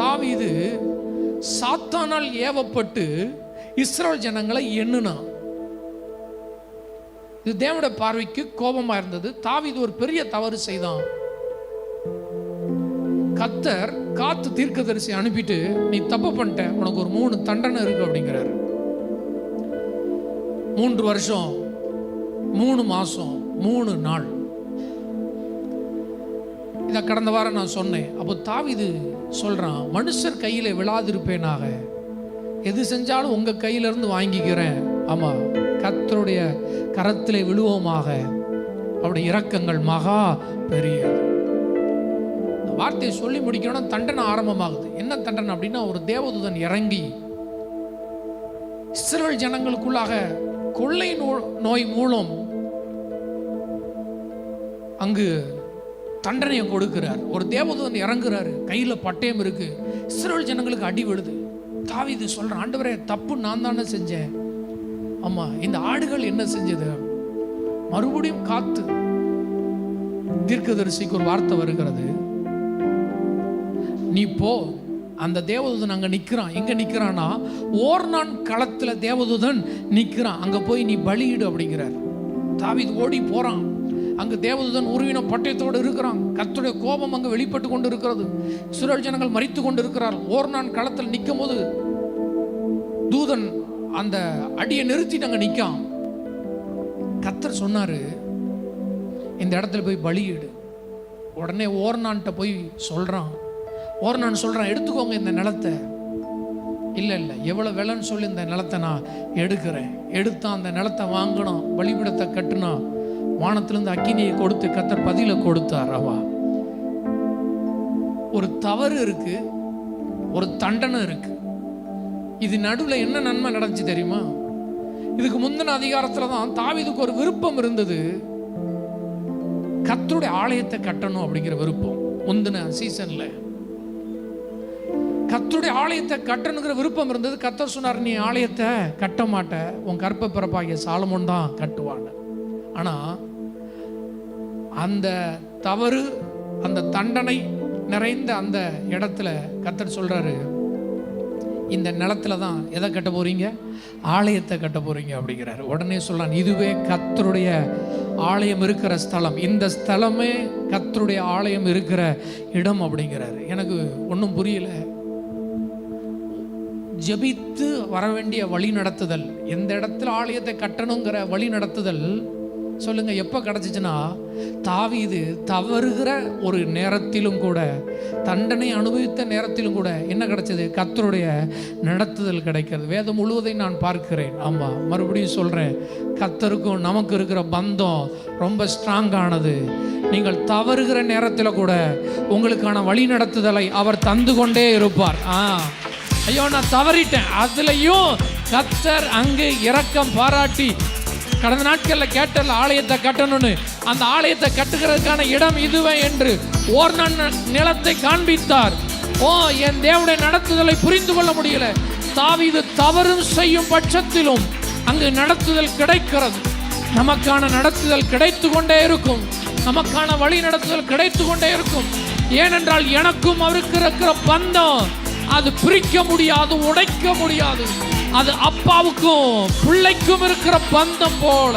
தாவீது சாத்தானால் ஏவப்பட்டு இஸ்ரேல் ஜனங்களை எண்ணுனான் இது தேவனுடைய பார்வைக்கு கோபமா இருந்தது. தாவீது ஒரு பெரிய தவறு செய்தான். கத்தர் காத்து தீர்க்கதரிசி அனுப்பிட்டு நீ தப்பு பண்ணிட்ட உனக்கு ஒரு மூணு தண்டனை இருக்கு அப்படிங்கிறாரு. மூன்று வருஷம் மூணு மாசம் மூணு நாள். இதை கடந்த வாரம் நான் சொன்னேன். அப்போ தாவிது சொல்கிறான் மனுஷர் கையில விழாதிருப்பேனாக. எது செஞ்சாலும் உங்கள் கையில இருந்து வாங்கிக்கிறேன். ஆமா கத்தருடைய கரத்திலே விழுவோமாக. அவருடைய இரக்கங்கள் மகா பெரிய இந்த வார்த்தையை சொல்லி முடிக்கணும்னா தண்டனை ஆரம்பமாகுது. என்ன தண்டனை அப்படின்னா ஒரு தேவதூதன் இறங்கி இஸ்ரேல் ஜனங்களுக்குள்ளாக கொள்ளை நோய் மூலம் அங்கு தண்டனையை கொடுக்கிறார். ஒரு தேவதூதன் இறங்குறாரு. கையில பட்டயம் இருக்கு. இஸ்ரோல் ஜனங்களுக்கு அடி விழுது. இது சொல்கிறேன் ஆண்டவரே தப்பு நான் தானே செஞ்சேன். ஆமா இந்த ஆடுகள் என்ன செஞ்சது? மறுபடியும் காத்து தீர்க்கதரிசிக்கு ஒரு வார்த்தை வருகிறது. நீ போ. அந்த தேவதூதன் அங்க நிக்கிறான். எங்கே நிக்கிறான்னா ஓர்நான் களத்துல தேவதூதன் நிக்கிறான். அங்க போய் நீ பலியிடு அப்படிங்கிறார். தாவீது ஓடி போறான். அங்கு தேவதூதன் உருவின பட்டயத்தோடு இருக்கிறான். கர்த்தருடைய கோபம் அங்கு வெளிப்பட்டு கொண்டு இருக்கிறது இஸ்ரேல் ஜனங்கள் மறித்து கொண்டு இருக்கிறார் ஓர்நான் களத்தில் நிற்கும் போது தூதன் அந்த அடியை நிறுத்திட்டு அங்கே நிக்கான் கத்தர் சொன்னாரு இந்த இடத்துல போய் பலியிடு உடனே ஓர்னான்ட்ட போய் சொல்கிறான் ஓர்னான் சொல்கிறான் எடுத்துக்கோங்க இந்த நிலத்தை. இல்லை இல்லை எவ்வளோ விலைன்னு சொல்லி இந்த நிலத்தை நான் எடுக்கிறேன். எடுத்தான் அந்த நிலத்தை வாங்கினோம் பலிபிடத்தை கட்டினான். வானத்திலிருந்து அக்கினியை கொடுத்து கத்தர் பதில கொடுத்தார் அவா. ஒரு தவறு இருக்கு ஒரு தண்டனை இருக்கு. இது நடுவில் என்ன நன்மை நடந்துச்சு தெரியுமா? இதுக்கு முந்தின அதிகாரத்தில் தான் தாவிதுக்கு ஒரு விருப்பம் இருந்தது. கத்தருடைய ஆலயத்தை கட்டணும் அப்படிங்கிற விருப்பம் முந்தின சீசன்ல கத்தருடைய ஆலயத்தை கட்டணுங்கிற விருப்பம் இருந்தது. கத்தர் சொன்னார் நீ ஆலயத்தை கட்ட மாட்ட. உன் கற்ப பிறப்பாகிய சாலமோன் தான் கட்டுவான்னு ஆனா அந்த தவறு அந்த தண்டனை நிறைந்த அந்த இடத்துல கத்தர் சொல்கிறாரு இந்த நிலத்துல தான் எதை கட்ட போகிறீங்க ஆலயத்தை கட்ட போகிறீங்க அப்படிங்கிறாரு. உடனே சொல்லலாம் இதுவே கத்தருடைய ஆலயம் இருக்கிற ஸ்தலம். இந்த ஸ்தலமே கத்தருடைய ஆலயம் இருக்கிற இடம் அப்படிங்கிறாரு. எனக்கு ஒன்றும் புரியல. ஜெபித்து வர வேண்டிய வழி நடத்துதல் எந்த இடத்துல ஆலயத்தை கட்டணுங்கிற வழி நடத்துதல் சொல்லுங்க எப்போ கிடச்சிச்சுன்னா தாவீது தவறுகிற ஒரு நேரத்திலும் கூட தண்டனை அனுபவித்த நேரத்திலும் கூட என்ன கிடைச்சது? கத்தருடைய நடத்துதல் கிடைக்கிறது. வேதம் முழுவதை நான் பார்க்கிறேன். ஆமாம் மறுபடியும் சொல்கிறேன் கத்தருக்கும் நமக்கு இருக்கிற பந்தம் ரொம்ப ஸ்ட்ராங்கானது நீங்கள் தவறுகிற நேரத்தில் கூட உங்களுக்கான வழி நடத்துதலை அவர் தந்து கொண்டே இருப்பார். ஆ. ஐயோ நான் தவறிட்டேன். அதுலேயும் கத்தர் அங்கு இரக்கம் பாராட்டி கடந்த நாட்களில் கேட்டல ஆலயத்தை கட்டணும்னு. அந்த ஆலயத்தை கட்டுகிறதுக்கான இடம் இதுவே என்று ஓர் நிலத்தை காண்பித்தார். ஓ என் தேவனுடைய நடத்துதலை புரிந்து கொள்ள முடியல. தாவீது தவறும் செய்யும் பட்சத்திலும் அங்கு நடத்துதல் கிடைக்கிறது. நமக்கான நடத்துதல் கிடைத்து கொண்டே இருக்கும். நமக்கான வழி நடத்துதல் கிடைத்து கொண்டே இருக்கும். ஏனென்றால் எனக்கும் அவருக்கு இருக்கிற பந்தம். அது பிரிக்க முடியாது உடைக்க முடியாது. அது அப்பாவுக்கும் பிள்ளைக்கும் இருக்கிற பந்தம் போல.